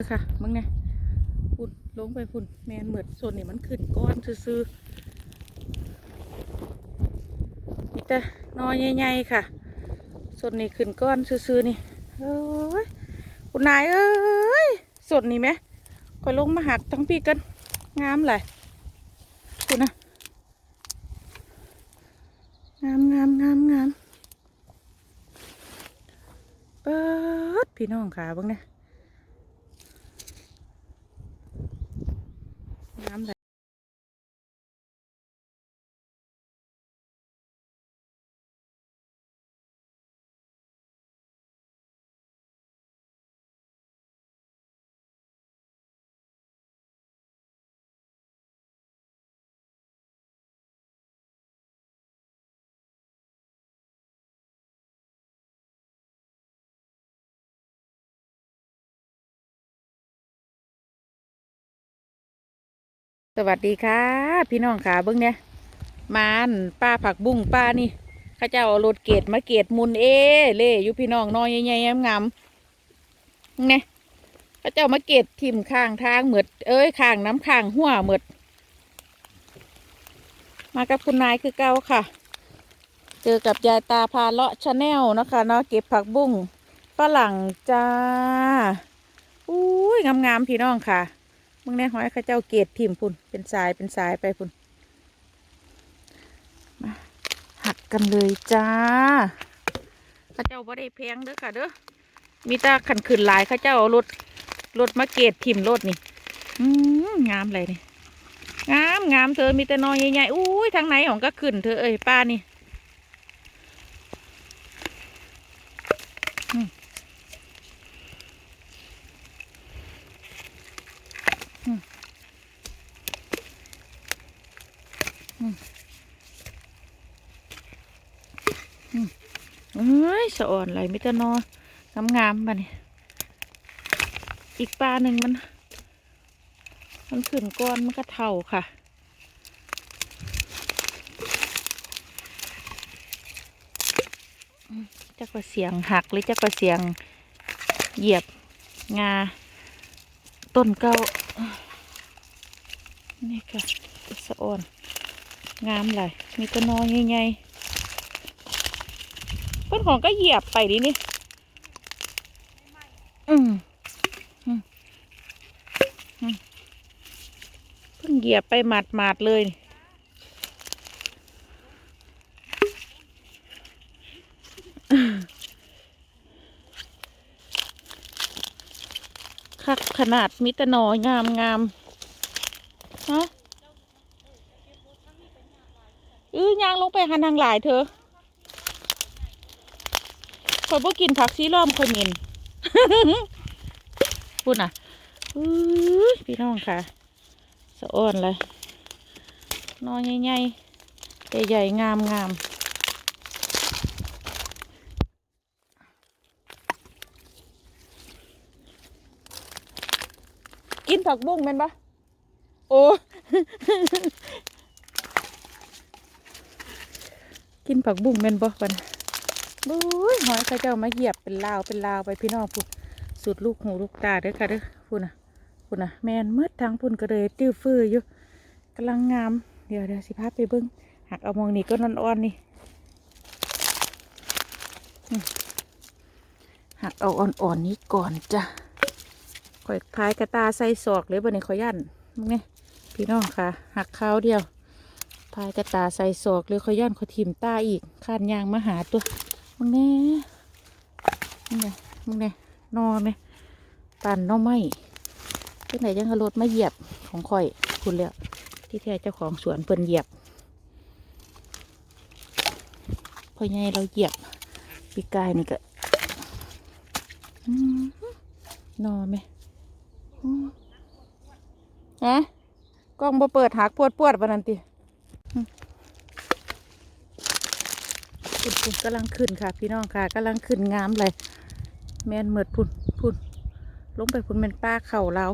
ค่ะมึงเนี่ยพุ่นลงไปพุ่นแมนเหมือดส่วนนี่มันขึ้นก้อนซื่อๆนี่แต่นอใหญ่ๆค่ะ ส่วนนี้ขึ้นก้อนซื่อๆนี่เอ้ยคุณนายเอ้ยส่วนนี้ไหมคอยลงมาหักทั้งปีกันงามเลยคุณนะงามงามงามงามเปิดพี่น้องขาบ้างเนี่ย สวัสดีค่ะ พี่น้องขาเบิ้งเนี่ยมานป้าผักบุ้งป้านี่เข้าเจ้าเอารถเกตมาเกตมุนเอเล่อยู่พี่น้องน้อยใหญ่ๆงามๆเนี่ยเข้าเจ้ามาเกตทิมข้างทางเหมือดเอ้ยข้างน้ำข้างหัวเหมือดมากับคุณนายคือเก่าค่ะ เจอกับยายตาพาเลาะชาแนลนะคะเนาะเก็บผักบุ้งฝรั่งจ้าอุ้ยงามๆพี่น้องค่ะ มึงแน่หอยข้าเจ้าเกตทิมพุ่น เป็นสายเป็นสายไปพุ่น มาหักกันเลยจ้าข้าเจ้าบ่ได้แพงเด้อค่ะเด้อ มีตาขันขืนหลายข้าเจ้าเอารถรถมาเกตทิมรถนี่ อืมงามเลยนี่ งามงามเธอมีแต่นอยใหญ่ๆ อุ้ยทางไหนของก็ขึ้นเธอเอ้ยป้านี่อืมอืม เอ้ยสะอ่อนไหลมิตรนองามงามๆมาเนี่ยอีกปลาหนึ่งมัน มันขึ้นก้อนมันก็เท่าค่ะ จักว่าเสียงหักหรือจักว่าเสียงเหยียบงา ต้นเก้านี่ค่ะสะอ่อน งามเลยมีต้นนอใหญ่ๆเพื่อนของก็เหยียบไปดินี่ อืมเพิ่งเหยียบไปหมาดหมาดๆเลย คักขนาดมิตรนอยงามงามๆฮะอื้อยางลง ไปหันทางหลายเธอคอยบ่กินผักซีล้อมคอยม็นพูดน่ะพี่น้องค่ะสะอ่อนเลยนอนใหญ่ๆใหญ่ๆงามงามกินผักบุ้งแม่นปะโอ้ กินผักบุ้งแม่นปะบันบุ้ยหอยเข้าเจ้ามาเหยียบเป็นลาวเป็นลาวไปพี่น้องพูดสุดลูกหูลูกตาเด้อค่ะเด้อพูดนะพูดนะแมนมืดทางพุ่นก็เลยติ้วฟื้ออยู่กำลังงาม เดี๋ยวเดี๋ยวสิพาไปเบิ้งหักเอามองนี่ก็นอนอ่อนนี่หักเอาอ่อนๆนี้ก่อนจ้ะข่อยพายกระตาใส่ศอกเลยบนนี้ขอย่านมึงไงพี่น้องค่ะ หักข้าวเดียว พายกระตาใส่ศอกเลยขอย่านเขาทิมตาอีกขานยางมาหาตัวมึงแน่มึงไงมึงไงนอไหมปั่นหนอไม่ที่ไหนยังเอารถมาเหยียบของข่อยคุณแล้วที่แท้เจ้าของสวนเปิ่นเหยียบพอไงเราเหยียบปีกายนี่ก็อืมนไหมฮะกล้องบ่เปิดหักปวดปวดปนันติ พุ่นพุ่นกำลังขึ้นค่ะ พี่น้องค่ะกำลังขึ้นงามเลย แมนเหมือดพุ่นพุ่นลงไปพุ่นเป็นป้าเข่าเรา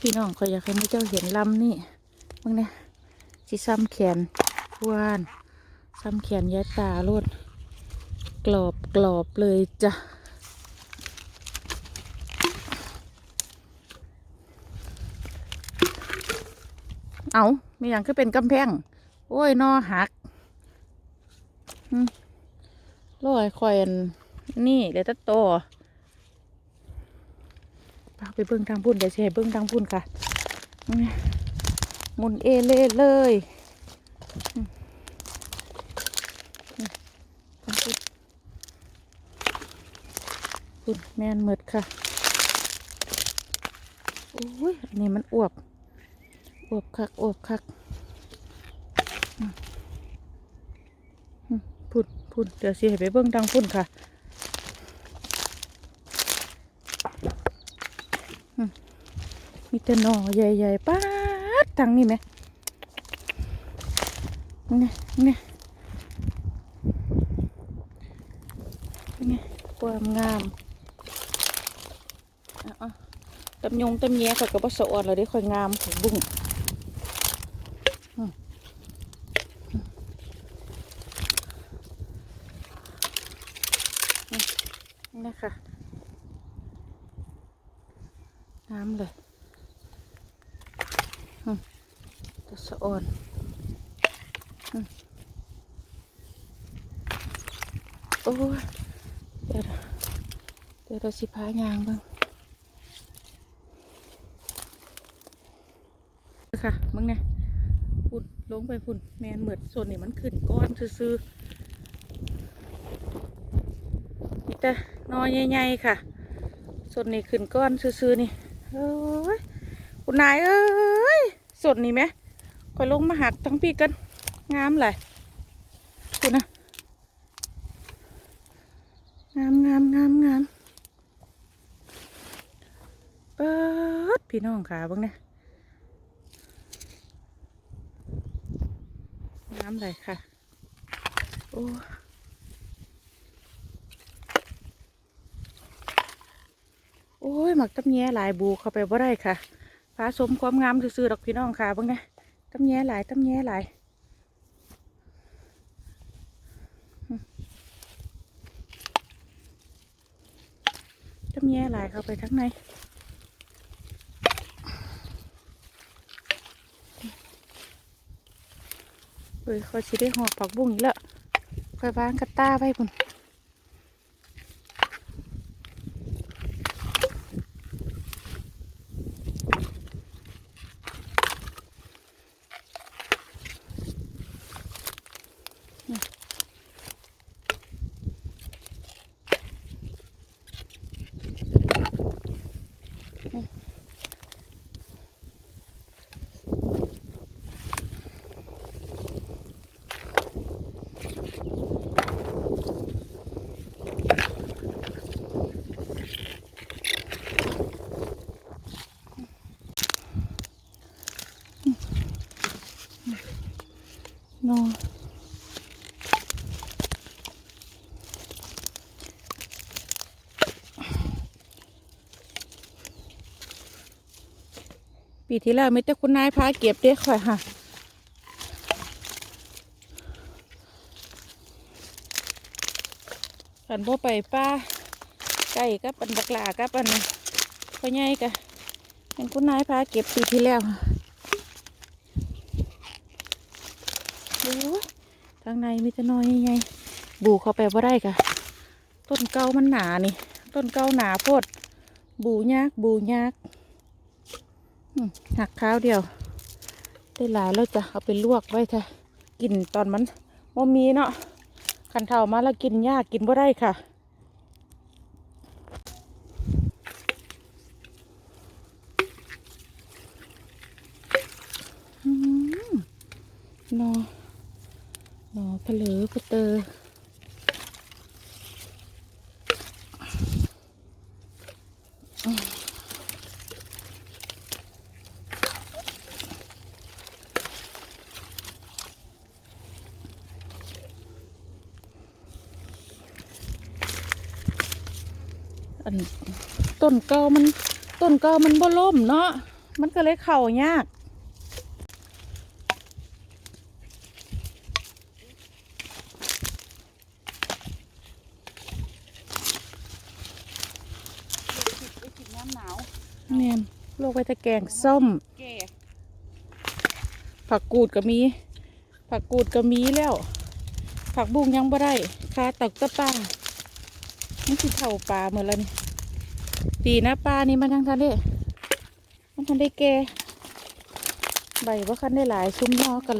พี่น้องเขาอยากให้เจ้าเห็นลำนี่มึงเนี่ยสิซ้ำแขนวานซ้ำแขนยายตาโลดกรอบกรอบเลยจ้ะ เอาไม่อย่างคือเป็นกำแพง โอ้ยนอหักลอยคอยนนี่เดี๋ยวจะโตพาไปเบิ้องทางพุ่นเดี๋ยวสิให้เบิ้องทางพุ่นค่ะมุนเอเล่เลยอืมนี่ทางพุ่นพุ่นแมนหมดค่ะโอ้ยอันนี้มันอวบ อวบคักอวบคักพุ่นพุ่นเดี๋ยวสิให้ไปเบิ้งดังพุ่นค่ะมีแต่หน่อใหญ่ๆป้าดทางนี้ไหมนี่นี่นี่ความงามอะตำยงตำแยเขาก็บ่สะออนเลยได้ค่อยงามของบุ้ง นี่นะคะน้ำเลยอืมตัวสะอ่อนโอ้ยเดี๋ยวเดี๋ยวเราสิพายางบ้างค่ะมึงเนี่ยพุ่นลงไปพุ่นแมนเหมือนส่วนนี้มันขึ้นก้อนซื่อๆ นี่ แต่นอใหญ่ๆค่ะส่วนนี้ขึ้นก้อนซื้อๆนี่เอ้ยคุณนายเอ้ยส่วนนี้ไหมคอยลงมาหักทั้งปีกันงามเลยคุณนะงามงามงามงามเปิดพี่น้องขาบ้างเนี่ยงามเลยค่ะ โอ้ โอ้ยหมักตำแยหลายบูเข้าไปบ่ได้ค่ะฟ้าสมความงามซื่อๆดอกพี่น้องค่ะบ้างนะตำแยหลายตำแยหลายอืมแยหลายเข้าไปทั้งในเฮ้ยเขาสิได้หอบผักบุ้งอีกแล้วค่อยวางกระต้าไว้พุ่น ปีที่แล้วไม่แต่คุณนายพาเก็บเด้ค่อยค่ะ ขันพ่ไปป้าไก่กับปันบักหลากับปันพ่อใหญ่กะเห็นคุณนายพาเก็บปีที่แล้วค่ะโอ้ยทางในมีแต่น้อยใหญ่บูเข้าไปบ่าได้กะต้นเก้ามันหนานี่ ต้นเก้าหนาโพดบูยากบูยาก หักข้าวเดียว ได้หลายแล้วจะเอาไปลวกไว้เถอะกินตอนมันบ่มีเนาะขันเท่ามาแล้วกินยากกินบ่ได้ค่ะนอนอผลือผเตออันต้นเก่ามันต้นเก่ามันบ่ล่มเนาะมันก็เลยเข่ายากเนี่ยโลกไปตะแกงส้ม ผักกูดก็มี ผักกูดก็มีแล้ว ผักบุ้งยังบ่ได้คาตักตะป้า นคือเข่าปลาเหมือนแล้วนี่ดีนะปลานี่มันยังทันได้มันทันได้แก่ใบว่าคันได้หลายซุ้มนอกัน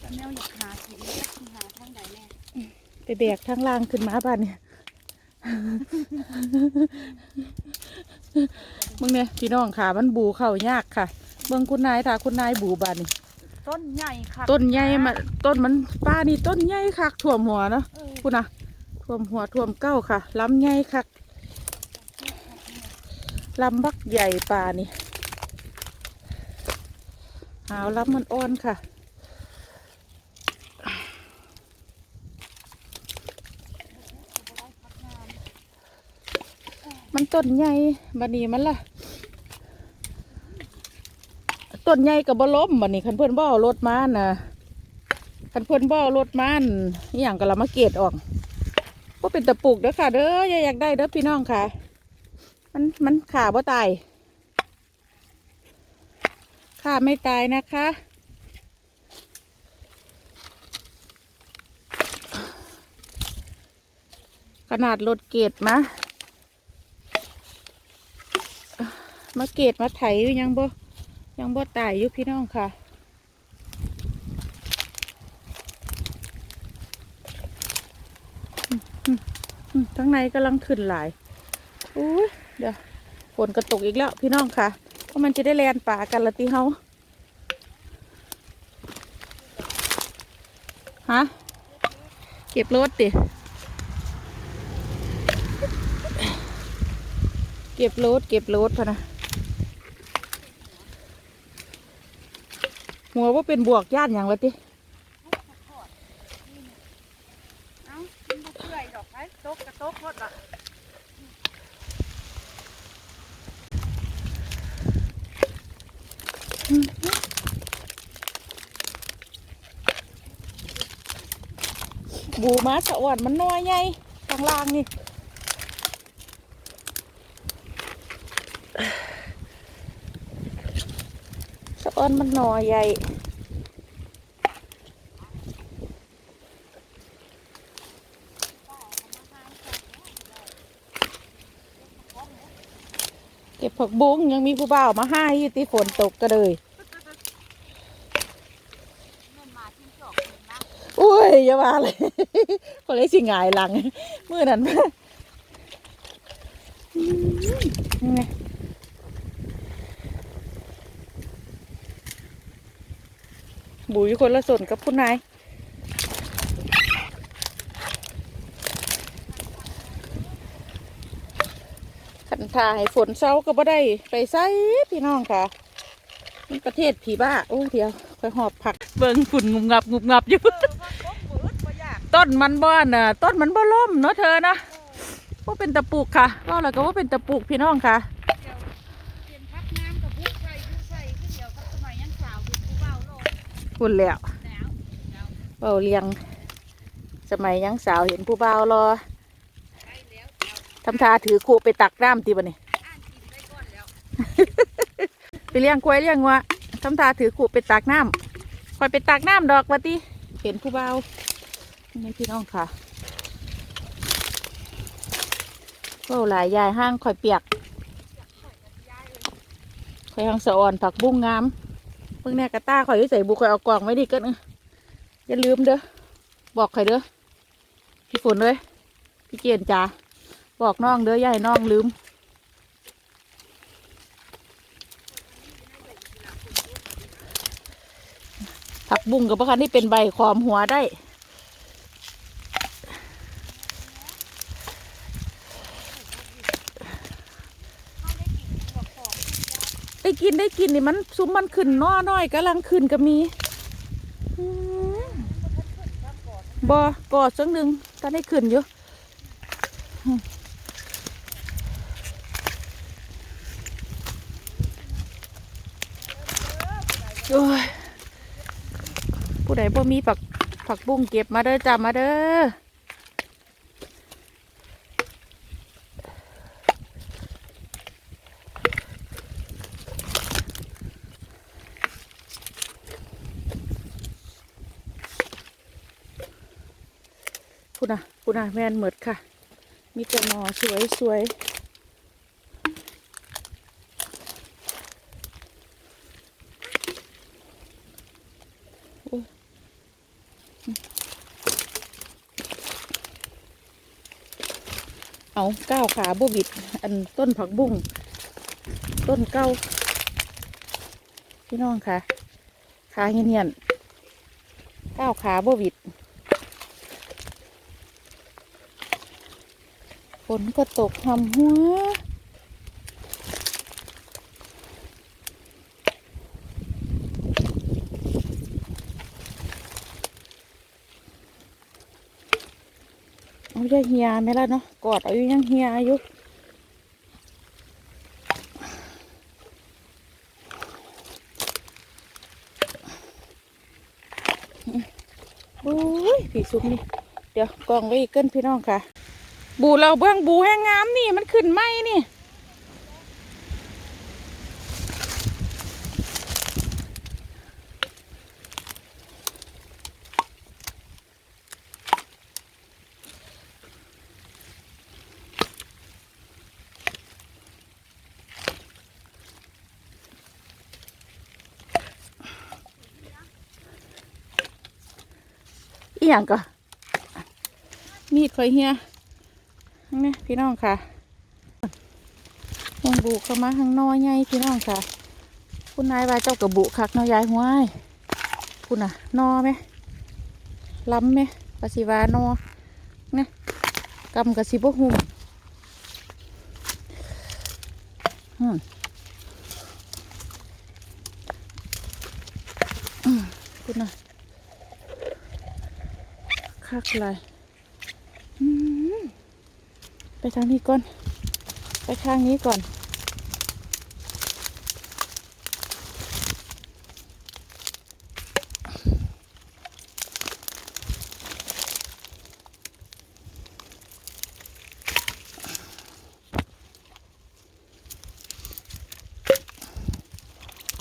แต่แมวอยากหากินแล้วสิหาทางใดแน่ไปแบกทางล่างขึ้นมาบ้านเนี่ยมึงเนี่ยพี่น้องขามันบูเข้ายากค่ะ เบิ่งคุณนายถ้าคุณนายบูบานนี่ ต้นใหญ่ค่ะต้นใหญ่มาต้นมันป้านี่ต้นใหญ่คักถ่วมหัวเนาะเออคุณนะท่วมหัวท่วมเก้าค่ะลำใหญ่คักลำบักใหญ่ป่านี่หาวลำมันอ่อนค่ะมันต้นใหญ่บันนี้มันล่ะ ต้นใหญ่กับบล้มบันนี้คันเพื่อนบ่อรถม้าน่ะคันเพื่อนบ่อรถมาอนอย่างก็ละมาเกตออกก็เป็นตะปูกเด้อค่ะ เด้ออยากได้เด้อพี่น้องค่ะ มันมันขาบ่ตายขาไม่ตายนะคะขนาดรถเกตมา มาเกตมาไถอยังบ่ ยังบ่ตายอยู่พี่น้องค่ะ ทั้งในกำลังขึ้นหลายอุ้ยเดี๋ยวฝนกระตกอีกแล้วพี่น้องค่ะ เพราะมันจะได้แลนป่ากันละตีเฮาฮะ เก็บรถดิเก็บรถเก็บรถพะนะ หัวว่าเป็นบวกย่านอย่างวะติเอ้ามันบ่เปื่อยดอกไอ้ตกกระตกหมดอะบูมาสะอ่อนมันน้อยไงข้างล่างนี่ อนมันหน่อใหญ่เก็บผักบุ้งยังมีผู้บ่าวมาให้ยู่ที่ฝนตกก็เลยมันเลยอุ้ยอย่าว่าเลยคนเลยสิงายหลังเมื่อนั้นนี่ไง บุยคนละส่วนกับคุณนายขันทาให้ฝนเศร้าก็บ่ได้ไปไสพี่น้องค่ะประเทศผีบ้า โอ้เดียวคอยหอบผักเบิ่งฝุ่นงุบงับงุบงับอยู่ ต้นมันบ่อนน่ะ ต้นมันบ่ล่มเนาะเธอนะว่าเป็นตะปูกค่ะว่าแล้วก็ว่าเป็นตะปูกพี่น้องค่ะ คุนแล้วแล้วแล้วเบาเลียง สมัยยังสาวเห็นผู้บ่าวรอใกล้แล้วแล้วทำท่าถือขู่ไปตักน้ำตีบ่นี่อ่านกินได้ก่อนแล้วไปเลี้ยงกล้วยเลี้ยงวัวทำท่าถือขู่ไปตักน้ำคอยไปตักน้ำดอกวะติเห็นผู้บ่าวนี่พี่น้องค่ะเว้าหลายยายห้างคอยเปียกคอยห้างสะอ่อนผักบุ้งงาม เพิ่งแน่กระต้าคอยอยใส่บุคอยเอากล่องไว้ดิกันนะอย่าลืมเด้อบอกใครเด้อพี่ฝนเลยพี่เกียนจ้าบอกน้องเด้อยาให้น้องลืมผักบุ้งกับพะคันที่เป็นใบขอมหัวได้ ได้กินได้กินนี่มันซุ้มมันขึ้นน้อน้อยกำลังขึ้นก็มีบอกอดสักหนึ่งก็ได้ขึ้นอยู่อืมโอ้ยผู้ใดบ่มีผักผักบุ้งเก็บมาเด้อจ้ามาเด้อ คุณน่ะคุณน่ะแมนเหมือดค่ะ มีแต่หนอสวยสวยโอ้ยเอาก้าวขาบวิด อันต้นผักบุ้งต้นเก้าพี่น้องค่ะ ขาเงียนๆก้าวขาบวิด นก็ตกหำหัว เอาจะเฮียไหมล่ะเนาะกอดเอาอยู่ยังเฮียอยู่โอ้ยผีซุปนี่ เดี๋ยวกองไว้อีกเกินพี่น้องค่ะ บูเราเบื้องบูแห้งงามนี่มันขึ้นไหมนี่ อีหยังก็มีดคอยเฮีย นี่พี่น้องค่ะยังบุเข้ามาข้างนอกไงพี่น้องค่ะ คุณนายว่าเจ้ากระบุคักเนอยายห้วยคุณน่ะนอไหมล้ำไหมปสิวานอเนี่ยกำกระสิบหุ่มอืมคุณน่ะคักเลยอืม ไปทางนี้ก่อน ไปข้างนี้ก่อน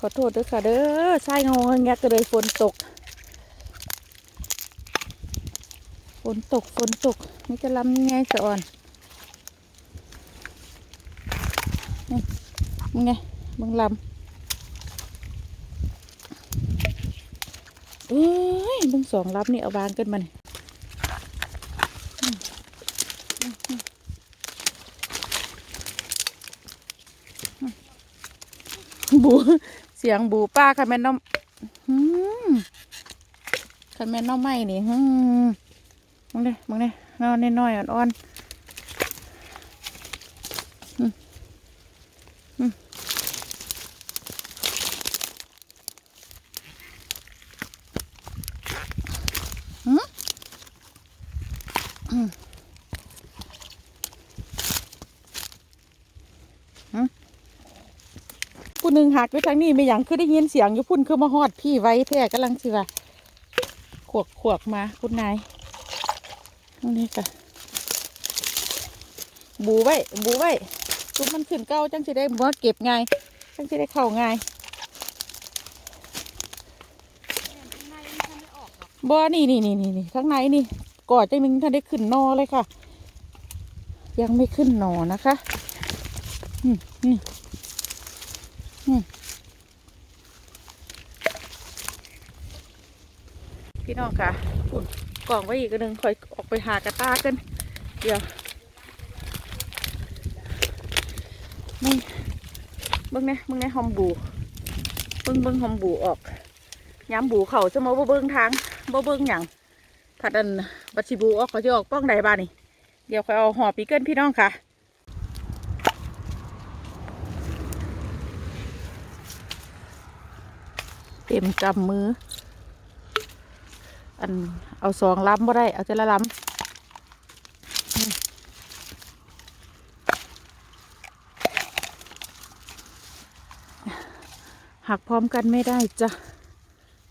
ขอโทษด้วยค่ะเด้อใช่งงแงกก็เลยฝนตก ฝนตก ฝนตก นี่จะลำยังไงสะอ่อน มึงไงมึงลำเอ้ยมึงสองลำนี่เอาวางกันมันบูเสียงบูป้าค่ะแม่นน้องค่ะแม่นน้องไม่นี่มึงเด้มึงเด้นอนน้อยอ่อนๆอืมอืมอืมอืมอืมผู้ หนึ่งหักไปทางนี้ไม่หยังคือได้ยินเสียงอยู่พุ่นคือมาฮอดพี่ไว้แท้กำลังสิว่าขวกขวกมาคุณนายตรงนี้ค่ะบูไว้บูไว้ทุกมันขึ้นเก้าจังสิได้เมื่อเก็บไงจังสิได้เข่ายข้างในมันทำไม่อนี่นี่นี่นี่นี่ข้างในนี่กอดจังหนึ่งท่านได้ขึ้นนอเลยค่ะ ยังไม่ขึ้นนอนะคะอืมนี่อืม พี่น้องค่ะอุ่นกล่องไว้อีกนหนึ่งคอยออกไปหากระตากัน เดี๋ยวมึงเบิ้งเนี่ยมึงเนี่ยหอมบูเบิ้งเบิ้งหอมบูออกย้ำบูเข่าจะมาบ่เบิ้งทางบ่เบิ้งหยังผัดอันบัชิบูออกเขาจะออกป้องใดบ้านี่เดี๋ยวคอยเอาห่อปีเกิลพี่น้องค่ะเต็มกำมือ อันเอาสองลำบ่ได้ เอาแต่ละลำหักพร้อมกันไม่ได้จ้ะ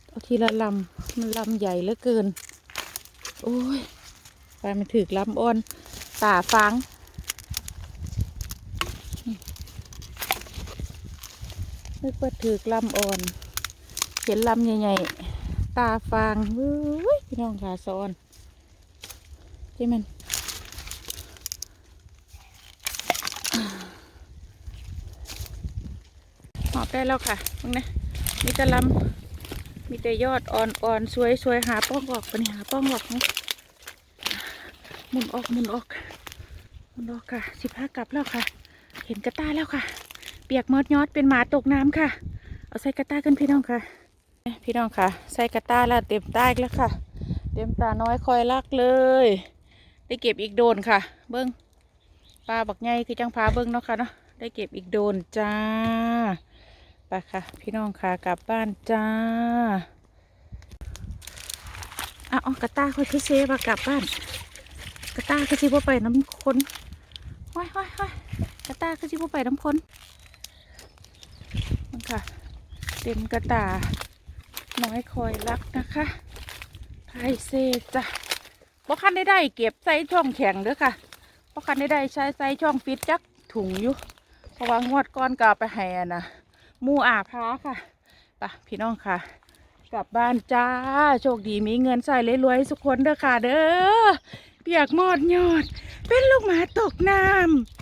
เอาทีละลำมันลำใหญ่เหลือเกิน โอ้ยไปมันถือลำอ่อนตาฟางนึกว่าถือลำอ่อน เห็นลำใหญ่ๆ ตาฟางเว้ยพี่น้องขาซ้อนที่มันหอบได้แล้วค่ะตรงนี้มีแต่ลำมีแต่ยอดอ่อนๆสวยๆหาป้องออกปะเนี่ยหาป้องออกนะหมุนออกหมุนออกหมุนออกค่ะสิบห้ากลับแล้วค่ะ เห็นกระต้าแล้วค่ะ เปียกมอดยอดเป็นหมาตกน้ำค่ะ เอาใส่กระต้ากันพี่น้องค่ะ พี่น้องค่ะ ใส่กระต้าแล้วเต็มใต้แล้วค่ะ เต็มตาน้อยคอยลักเลย ได้เก็บอีกโดนค่ะ เบิ้งปลาบักไงคือจังพาเบิ้งเนาะค่ะเนาะได้เก็บอีกโดนจ้าไปค่ะ พี่น้องค่ะกลับบ้านจ้าอะเอกระต้าคอยคือเซฟากลับบ้าน กระต้าคือสิบ่าไปน้ำคนว้ายว้ายว้ายกระต้าคือสิบ่าไปน้ำคนมันค่ะ เต็มกระตา น้อยคอยรักนะคะไทยเซจ้ะบ่คันได้ได้เก็บใส่ช่องแข็งเด้อค่ะบ่คันได้ได้ใช้ใส่ช่องฟิตจักถุงอยู่ เพราะว่างวดก้อนก็เอาไปให้อะนะมูอาพาค่ะไปะพี่น้องค่ะ กลับบ้านจ้า โชคดีมีเงินใส่รวยๆทุกคนเด้อค่ะเด้อเปียกหมอดยอด เป็นลูกหมาตกน้ำ